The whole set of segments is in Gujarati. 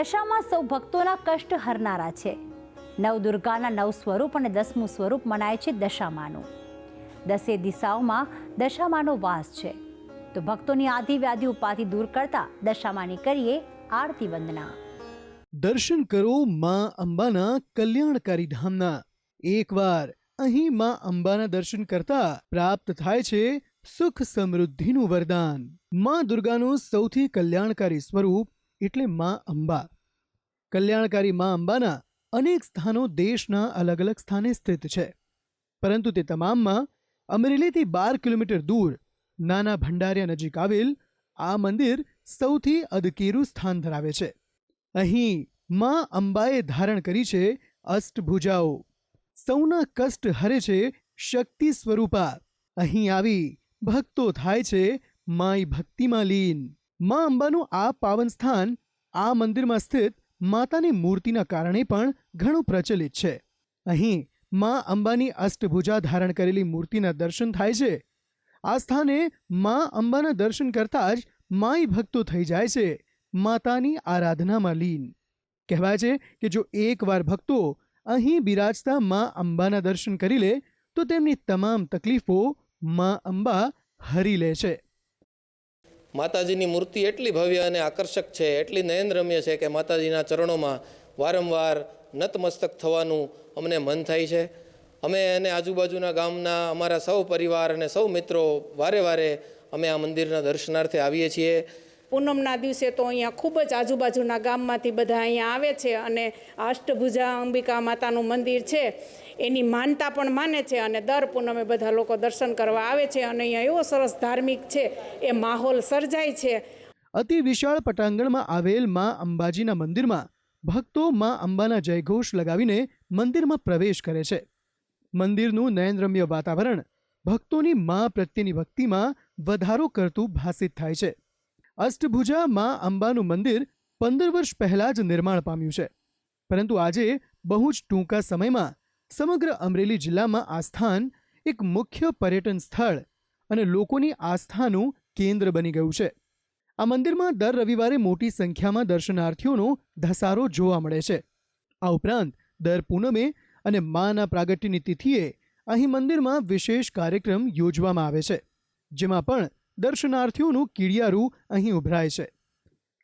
દશામાં સૌ ભક્તોના કષ્ટ હરનારા છે. નવદુર્ગાના નવ સ્વરૂપ અને દસમું સ્વરૂપ મનાય છે દશામાનું. દસે દિશાઓમાં દશામાનો વાસ છે. તો ભક્તોની આધિ વ્યાધિ ઉપાધિ દૂર કરતા દશામાની કરીએ આરતી વંદના. દર્શન કરો માં અંબાના કલ્યાણકારી ધામના. એકવાર અહીં માં અંબાના દર્શન કરતા પ્રાપ્ત થાય છે સુખ સમૃદ્ધિનું વરદાન. માં દુર્ગાનું સૌથી કલ્યાણકારી સ્વરૂપ એટલે માં અંબા. કલ્યાણકારી માં અંબાના અનેક સ્થાનો દેશના અલગ અલગ સ્થાને સ્થિત છે. પરંતુ તે તમામમાં અમરેલીથી બાર કિલોમીટર દૂર, નાના ભંડારિયા નજીક આવેલ, આ મંદિર સૌથી અદકેરું સ્થાન ધરાવે છે. અહીં માં અંબાએ ધારણ કરી છે અષ્ટભુજાઓ. સૌના કષ્ટ હરે છે શક્તિ સ્વરૂપા. અહીં આવી ભક્તો થાય છે માય ભક્તિમાં લીન. માં અંબાનું આ પાવન સ્થાન આ મંદિરમાં સ્થિત માતાની મૂર્તિના કારણે પણ ઘણું પ્રચલિત છે. અહીં માં અંબાની અષ્ટભુજા ધારણ કરેલી મૂર્તિના દર્શન થાય છે. આ સ્થાને માં અંબાના દર્શન કરતાં જ માઈ ભક્તો થઈ જાય છે. માતાની આરાધનામાં લીન. કહેવાય છે કે જો એકવાર ભક્તો અહીં બિરાજતા માં અંબાના દર્શન કરી લે, તો તેમની તમામ તકલીફો માં અંબા હરી લે છે. માતાજીની મૂર્તિ એટલી ભવ્ય અને આકર્ષક છે, એટલી નયનરમ્ય છે કે માતાજીના ચરણોમાં વારંવાર નતમસ્તક થવાનું અમને મન થાય છે. અમે અને આજુબાજુના ગામના અમારા સૌ પરિવાર અને સૌ મિત્રો વારે વારે અમે આ મંદિરના દર્શનાર્થે આવીએ છીએ. પૂનમના દિવસે તો અહીંયા ખૂબ જ આજુબાજુના ગામમાંથી બધા અહીંયા આવે છે અને અષ્ટભુજા અંબિકા માતાનું મંદિર છે. એની માનતા પણ માને છે અને દર પૂનમે બધા લોકો દર્શન કરવા આવે છે અને અહીંયા એવો સરસ ધાર્મિક છે, એ માહોલ સર્જાય છે. અતિ વિશાળ પટાંગણમાં આવેલમાં અંબાજીના મંદિરમાં ભક્તો માં અંબાના જયઘોષ લગાવીને મંદિરમાં પ્રવેશ કરે છે. મંદિરનું નયનરમ્ય વાતાવરણ ભક્તોની માં પ્રત્યેની ભક્તિમાં વધારો કરતું ભાસિત થાય છે. અષ્ટભુજા મા અંબાનું મંદિર પંદર વર્ષ પહેલાં જ નિર્માણ પામ્યું છે. પરંતુ આજે બહુ જ ટૂંકા સમયમાં સમગ્ર અમરેલી જિલ્લામાં આ સ્થાન એક મુખ્ય પર્યટન સ્થળ અને લોકોની આસ્થાનું કેન્દ્ર બની ગયું છે. આ મંદિરમાં દર રવિવારે મોટી સંખ્યામાં દર્શનાર્થીઓનો ધસારો જોવા મળે છે. આ ઉપરાંત દર પૂનમે અને માના પ્રાગટ્યની તિથિએ અહીં મંદિરમાં વિશેષ કાર્યક્રમ યોજવામાં આવે છે, જેમાં પણ દર્શનાર્થીઓનું કીડિયારું અહીં ઉભરાય છે.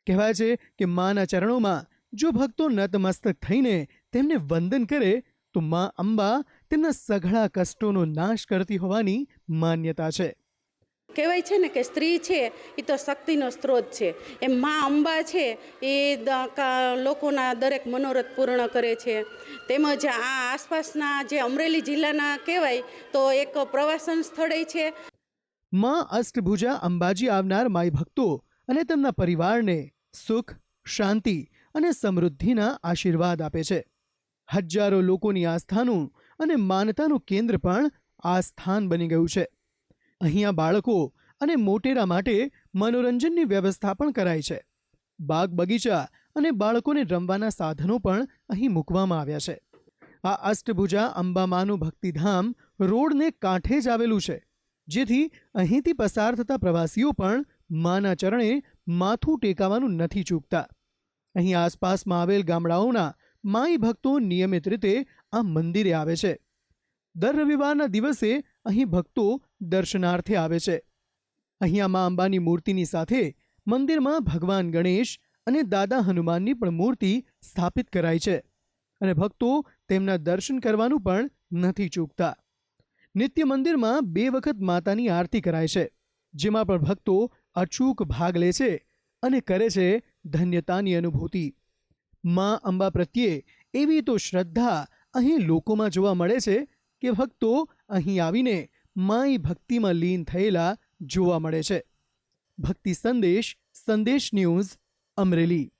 કહેવાય છે કે માના ચરણોમાં જો ભક્તો નતમસ્તક થઈને તેમને વંદન કરે, તો મા અંબા તેમના સઘળા કષ્ટોનો નાશ કરતી હોવાની માન્યતા છે. કહેવાય છે ને કે સ્ત્રી છે એ તો શક્તિનો સ્ત્રોત છે. એમ મા અંબા છે, એ લોકોના દરેક મનોરથ પૂર્ણ કરે છે. તેમજ આ આસપાસના જે અમરેલી જિલ્લાના કહેવાય, તો એક પ્રવાસન સ્થળે છે. માં અષ્ટભુજા અંબાજી આવનાર માઈ ભક્તો અને તેમના પરિવારને સુખ, શાંતિ અને સમૃદ્ધિના આશીર્વાદ આપે છે. હજારો લોકોની આસ્થાનું અને માનતાનું કેન્દ્ર પણ આ સ્થાન બની ગયું છે. અહીંયા બાળકો અને મોટેરા માટે મનોરંજનની વ્યવસ્થા પણ કરાઈ છે. બાગ બગીચા અને બાળકોને રમવાના સાધનો પણ અહીં મૂકવામાં આવ્યા છે. આ અષ્ટભુજા અંબામાનું ભક્તિધામ રોડને કાંઠે જ આવેલું છે. જેથી અહીંથી પસાર થતા પ્રવાસીઓ પણ માના ચરણે માથું ટેકાવાનું નથી ચૂકતા. અહીં આસપાસમાં આવેલ ગામડાઓના માઈ ભક્તો નિયમિત રીતે આ મંદિરે આવે છે. દર રવિવારના દિવસે અહીં ભક્તો દર્શનાર્થે આવે છે. અહીંયા મા અંબાની મૂર્તિની સાથે મંદિરમાં ભગવાન ગણેશ અને દાદા હનુમાનની પણ મૂર્તિ સ્થાપિત કરાઈ છે અને ભક્તો તેમના દર્શન કરવાનું પણ નથી ચૂકતા. નિત્ય મંદિરમાં બે વખત માતાની આરતી કરાય છે, જેમાં પણ ભક્તો અચૂક ભાગ લે છે અને કરે છે ધન્યતાની અનુભૂતિ. માં અંબા પ્રત્યે એવી તો શ્રદ્ધા અહીં લોકોમાં જોવા મળે છે કે ભક્તો અહીં આવીને માઈ ભક્તિમાં લીન થયેલા જોવા મળે છે. ભક્તિ સંદેશ સંદેશ ન્યૂઝ, અમરેલી.